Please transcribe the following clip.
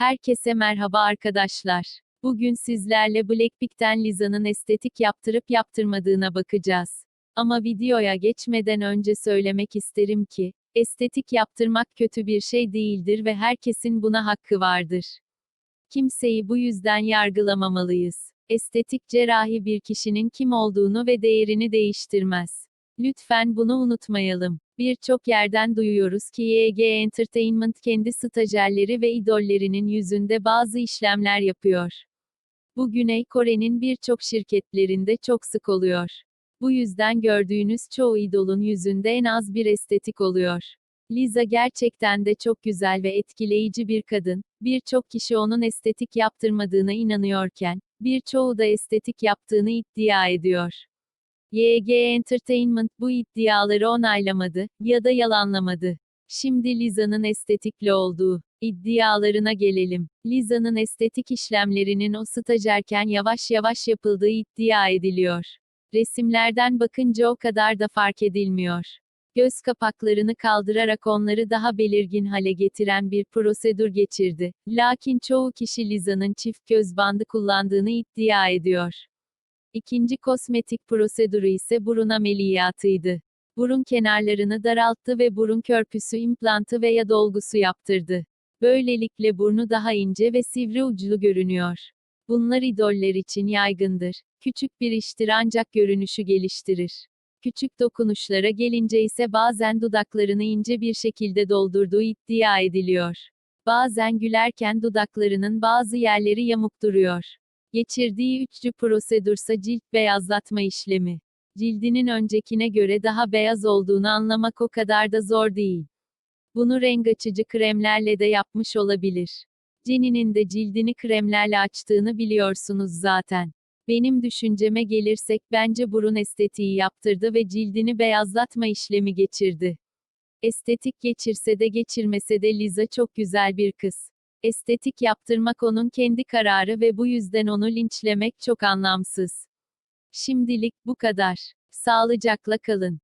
Herkese merhaba arkadaşlar. Bugün sizlerle Blackpink'ten Liza'nın estetik yaptırıp yaptırmadığına bakacağız. Ama videoya geçmeden önce söylemek isterim ki, estetik yaptırmak kötü bir şey değildir ve herkesin buna hakkı vardır. Kimseyi bu yüzden yargılamamalıyız. Estetik cerrahi bir kişinin kim olduğunu ve değerini değiştirmez. Lütfen bunu unutmayalım. Birçok yerden duyuyoruz ki YG Entertainment kendi stajyerleri ve idollerinin yüzünde bazı işlemler yapıyor. Bu Güney Kore'nin birçok şirketlerinde çok sık oluyor. Bu yüzden gördüğünüz çoğu idolun yüzünde en az bir estetik oluyor. Liza gerçekten de çok güzel ve etkileyici bir kadın. Birçok kişi onun estetik yaptırmadığına inanıyorken, birçoğu da estetik yaptığını iddia ediyor. YG Entertainment bu iddiaları onaylamadı ya da yalanlamadı. Şimdi Liza'nın estetikli olduğu iddialarına gelelim. Liza'nın estetik işlemlerinin o stajyerken yavaş yavaş yapıldığı iddia ediliyor. Resimlerden bakınca o kadar da fark edilmiyor. Göz kapaklarını kaldırarak onları daha belirgin hale getiren bir prosedür geçirdi. Lakin çoğu kişi Liza'nın çift göz bandı kullandığını iddia ediyor. İkinci kosmetik prosedürü ise burun ameliyatıydı. Burun kenarlarını daralttı ve burun körpüsü implantı veya dolgusu yaptırdı. Böylelikle burnu daha ince ve sivri uçlu görünüyor. Bunlar idoller için yaygındır. Küçük bir iştir ancak görünüşü geliştirir. Küçük dokunuşlara gelince ise bazen dudaklarını ince bir şekilde doldurduğu iddia ediliyor. Bazen gülerken dudaklarının bazı yerleri yamuk duruyor. Geçirdiği üçüncü prosedürse cilt beyazlatma işlemi. Cildinin öncekine göre daha beyaz olduğunu anlamak o kadar da zor değil. Bunu renk açıcı kremlerle de yapmış olabilir. Jenny'nin de cildini kremlerle açtığını biliyorsunuz zaten. Benim düşünceme gelirsek bence burun estetiği yaptırdı ve cildini beyazlatma işlemi geçirdi. Estetik geçirse de geçirmese de Liza çok güzel bir kız. Estetik yaptırmak onun kendi kararı ve bu yüzden onu linçlemek çok anlamsız. Şimdilik bu kadar. Sağlıcakla kalın.